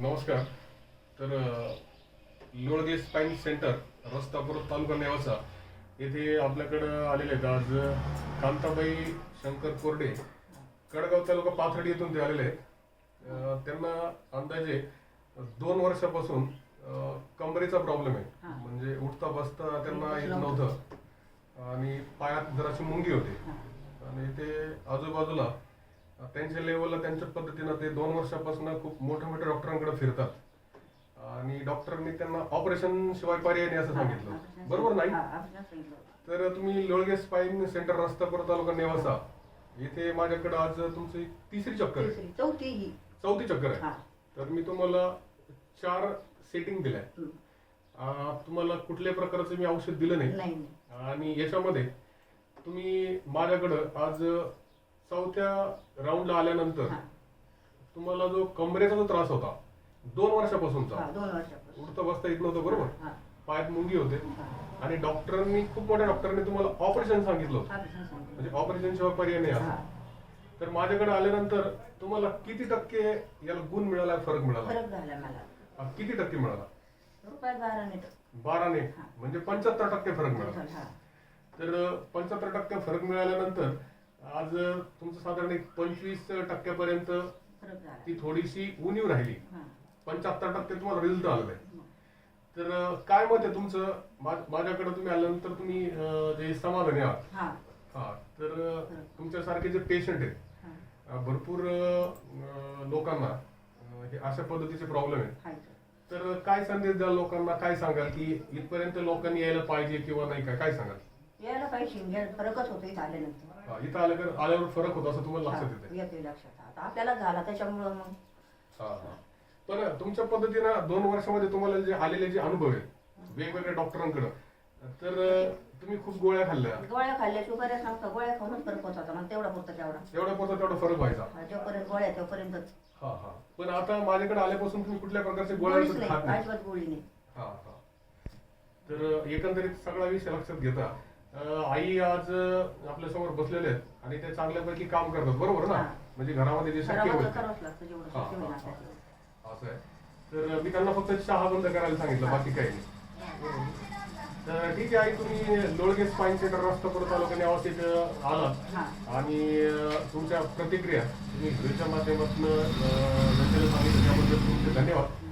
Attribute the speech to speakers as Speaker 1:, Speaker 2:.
Speaker 1: नमस्कार. तर Lolage spine centre रस्ता परत तालुका नेवासा येथे आपल्याकडं आलेले आहेत आज कांताबाई शंकर कोरडे. कडगाव तालुका पाथर्डी येथून ते आलेले आहेत. त्यांना अंदाजे दोन वर्षापासून कमरेचा प्रॉब्लेम आहे. म्हणजे उठता बसता त्यांना येत नव्हतं. आणि पायात जराशी मुंगी होते. आणि ते आजूबाजूला त्यांच्या लेवलला त्यांच्या पद्धतीनं ते दोन वर्षापासून खूप मोठ्या मोठ्या डॉक्टरांकडे फिरतात. आणि डॉक्टरांनी त्यांना ऑपरेशन शिवाय पर्याय नाही असं सांगितलं. बरोबर नाही? तर तुम्ही लोळगे स्पाईन सेंटर रस्तापूर तालुका नेवासा. येथे माझ्याकडे आज तुमची तिसरी चक्कर आहे.
Speaker 2: तिसरी चौथी ही.
Speaker 1: चौथी चक्कर आहे. तर मी तुम्हाला चार सेटिंग दिल्या तुम्हाला कुठल्याही प्रकारचं मी औषध दिलं नाही. आणि याच्यामध्ये तुम्ही माझ्याकडं आज चौथ्या राऊंडला आल्यानंतर
Speaker 2: हा.
Speaker 1: तुम्हाला जो कमरेचा जो त्रास होता दोन वर्षापासूनचा
Speaker 2: दोन वर्षापासून
Speaker 1: उठता बसता येत नव्हतं बरोबर
Speaker 2: हा,
Speaker 1: पायात मुंगी होते
Speaker 2: हा.
Speaker 1: आणि डॉक्टरांनी खूप मोठ्या डॉक्टरांनी तुम्हाला ऑपरेशन सांगितलं होतं. म्हणजे ऑपरेशन शिवाय पर्याय नाही
Speaker 2: हा.
Speaker 1: असं तर माझ्याकडे आल्यानंतर तुम्हाला किती टक्के याला गुण मिळाला फरक मिळाला
Speaker 2: फरक झाला मला
Speaker 1: हा, किती टक्के मिळाला
Speaker 2: रुपयात बारा.
Speaker 1: बाराने. म्हणजे पंच्याहत्तर टक्के फरक मिळाला
Speaker 2: हा.
Speaker 1: तर पंच्याहत्तर टक्के फरक मिळाल्यानंतर आज तुमचं साधारण एक पंचवीस टक्क्यापर्यंत ती थोडीशी उणीव राहिली. पंच्याहत्तर टक्के तुम्हाला रिझल्ट आलेला आहे. तर काय मत आहे तुमचं? माझ्याकडे तुम्ही आल्यानंतर तुम्ही जे समाधानी आहात.
Speaker 2: हा.
Speaker 1: हा तर तुमच्यासारखे जे पेशंट आहेत भरपूर लोकांना हे अशा पद्धतीचे प्रॉब्लेम आहेत.
Speaker 2: तर.
Speaker 1: तर काय संदेश द्याल लोकांना? काय सांगाल की इथपर्यंत लोकांनी यायला पाहिजे किंवा नाही? काय काय सांगाल?
Speaker 2: यायला पाहिजे. घ्यायला फरकच होतो इथं आल्यानंतर
Speaker 1: हा, इथं आल्यावर आल्यावर फरक होतो असं तुम्हाला लक्षात येते
Speaker 2: हा, येतोय लक्षात. आता आपल्याला झाला त्याच्यामुळं मग.
Speaker 1: पण तुमच्या पद्धतीनं दोन वर्षामध्ये तुम्हाला जे आलेले जे अनुभव आहेत वेगवेगळ्या डॉक्टरांकडे तर अं, तुम्ही खूप गोळ्या खाल्ल्या.
Speaker 2: गोळ्या खाल्ल्याची बऱ्याच सांगतो गोळ्या खाऊनच फरक होत होता. मग तेवढा पुरता तेवढा.
Speaker 1: एवढ्या पुरता तेवढा फरक व्हायचा.
Speaker 2: जोपर्यंत गोळ्या तोपर्यंतच.
Speaker 1: हा हा. पण आता माझ्याकडे आल्यापासून तुम्ही कुठल्या प्रकारचे गोळ्या
Speaker 2: गोळीच
Speaker 1: खात नाही.
Speaker 2: अजिबात गोळी नाही.
Speaker 1: हा हा. तर एकंदरीत सगळा विषय लक्षात घेता. आई आज आपल्यासमोर बसलेले आहेत आणि ते चांगल्यापैकी काम करतात. बरोबर ना. म्हणजे घरामध्ये जे शक्य होईल. असं आहे. तर मी त्यांना फक्त चहा बंद करायला सांगितलं बाकी काही नाही. तर ठीक आहे आई तुम्ही लोळगे स्पाईन सेंटर रस्तापूर तालुका नेवासीत आलात. आणि तुमच्या प्रतिक्रिया तुम्ही व्हिडिओच्या माध्यमातून सांगितलं त्याबद्दल तुमचे धन्यवाद.